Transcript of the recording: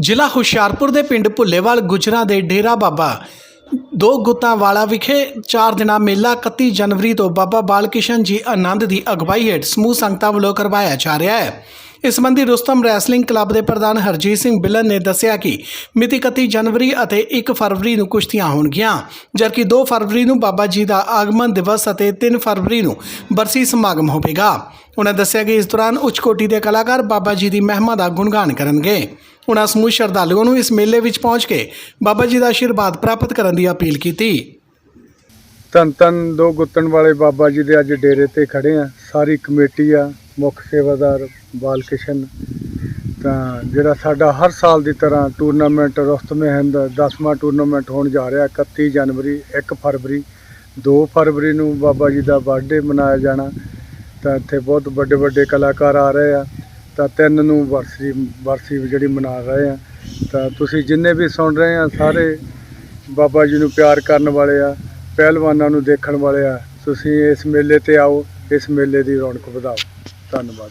ਜ਼ਿਲ੍ਹਾ ਹੁਸ਼ਿਆਰਪੁਰ ਦੇ ਪਿੰਡ ਭੁੱਲੇਵਾਲ ਗੁਜਰਾਂ ਦੇ ਡੇਰਾ ਬਾਬਾ ਦੋ ਗੁੱਤਾਂ ਵਾਲਾ ਵਿਖੇ 4 ਦਿਨਾਂ ਮੇਲਾ 31 ਜਨਵਰੀ ਤੋਂ ਬਾਬਾ ਬਾਲਕਿਸ਼ਨ ਜੀ ਆਨੰਦ ਦੀ ਅਗਵਾਈ ਹੇਠ ਸਮੂਹ ਸੰਗਤਾਂ ਵੱਲੋਂ ਕਰਵਾਇਆ ਜਾ ਰਿਹਾ ਹੈ। ਇਸ ਸੰਬੰਧੀ ਰੁਸਤਮ ਰੈਸਲਿੰਗ ਕਲੱਬ ਦੇ ਪ੍ਰਧਾਨ ਹਰਜੀਤ ਸਿੰਘ ਬਿੱਲਨ ਨੇ ਦੱਸਿਆ ਕਿ ਮਿਤੀ 31 ਜਨਵਰੀ ਅਤੇ 1 ਫਰਵਰੀ ਨੂੰ ਕੁਸ਼ਤੀਆਂ ਹੋਣਗੀਆਂ, ਜਦਕਿ 2 ਫਰਵਰੀ ਨੂੰ ਬਾਬਾ ਜੀ ਦਾ ਆਗਮਨ ਦਿਵਸ ਅਤੇ 3 ਫਰਵਰੀ ਨੂੰ ਬਰਸੀ ਸਮਾਗਮ ਹੋਵੇਗਾ। ਉਹਨਾਂ ਦੱਸਿਆ ਕਿ ਇਸ ਦੌਰਾਨ ਉੱਚ ਕੋਟੀ ਦੇ ਕਲਾਕਾਰ ਬਾਬਾ ਜੀ ਦੀ ਮਹਿਮਾ ਦਾ ਗੁਣਗਾਨ ਕਰਨਗੇ। ਉਹਨਾਂ ਸਮੂਹ ਸ਼ਰਧਾਲੂਆਂ ਨੂੰ ਇਸ ਮੇਲੇ ਵਿੱਚ ਪਹੁੰਚ ਕੇ ਬਾਬਾ ਜੀ ਦਾ ਆਸ਼ੀਰਵਾਦ ਪ੍ਰਾਪਤ ਕਰਨ ਦੀ ਅਪੀਲ ਕੀਤੀ। ਧੰਨ ਧੰਨ ਦੋ ਗੁੱਤਣ ਵਾਲੇ ਬਾਬਾ ਜੀ ਦੇ ਅੱਜ ਡੇਰੇ ਤੇ ਖੜੇ ਆ। ਸਾਰੀ ਕਮੇਟੀ ਆ, ਮੁੱਖ ਸੇਵਾਦਾਰ ਬਾਲਕਿਸ਼ਨ। ਤਾਂ ਜਿਹੜਾ ਸਾਡਾ ਹਰ ਸਾਲ ਦੀ ਤਰ੍ਹਾਂ ਟੂਰਨਾਮੈਂਟ ਰੁਸਤਮੇ ਹਿੰਦ 10ਵਾਂ ਟੂਰਨਾਮੈਂਟ ਹੋਣ ਜਾ ਰਿਹਾ 31 ਜਨਵਰੀ 1 ਫਰਵਰੀ 2 ਫਰਵਰੀ ਨੂੰ ਬਾਬਾ ਜੀ ਦਾ ਬਰਥਡੇ ਮਨਾਇਆ ਜਾਣਾ। ਤਾਂ ਇੱਥੇ ਬਹੁਤ ਵੱਡੇ ਵੱਡੇ ਕਲਾਕਾਰ ਆ ਰਹੇ ਆ। ਤਾਂ ਤਿੰਨ ਨੂੰ ਵਰਸੀ ਵਰਸੀ ਜਿਹੜੀ ਮਨਾ ਰਹੇ ਆ। ਤਾਂ ਤੁਸੀਂ ਜਿੰਨੇ ਵੀ ਸੁਣ ਰਹੇ ਆ, ਸਾਰੇ ਬਾਬਾ ਜੀ ਨੂੰ ਪਿਆਰ ਕਰਨ ਵਾਲੇ ਆ। ਪਹਿਲਵਾਨਾਂ ਨੂੰ ਦੇਖਣ ਵਾਲੇ ਆ। ਤੁਸੀਂ ਇਸ ਮੇਲੇ ਤੇ ਆਓ, ਇਸ ਮੇਲੇ ਦੀ ਰੌਣਕ ਵਧਾਓ। ਧੰਨਵਾਦ।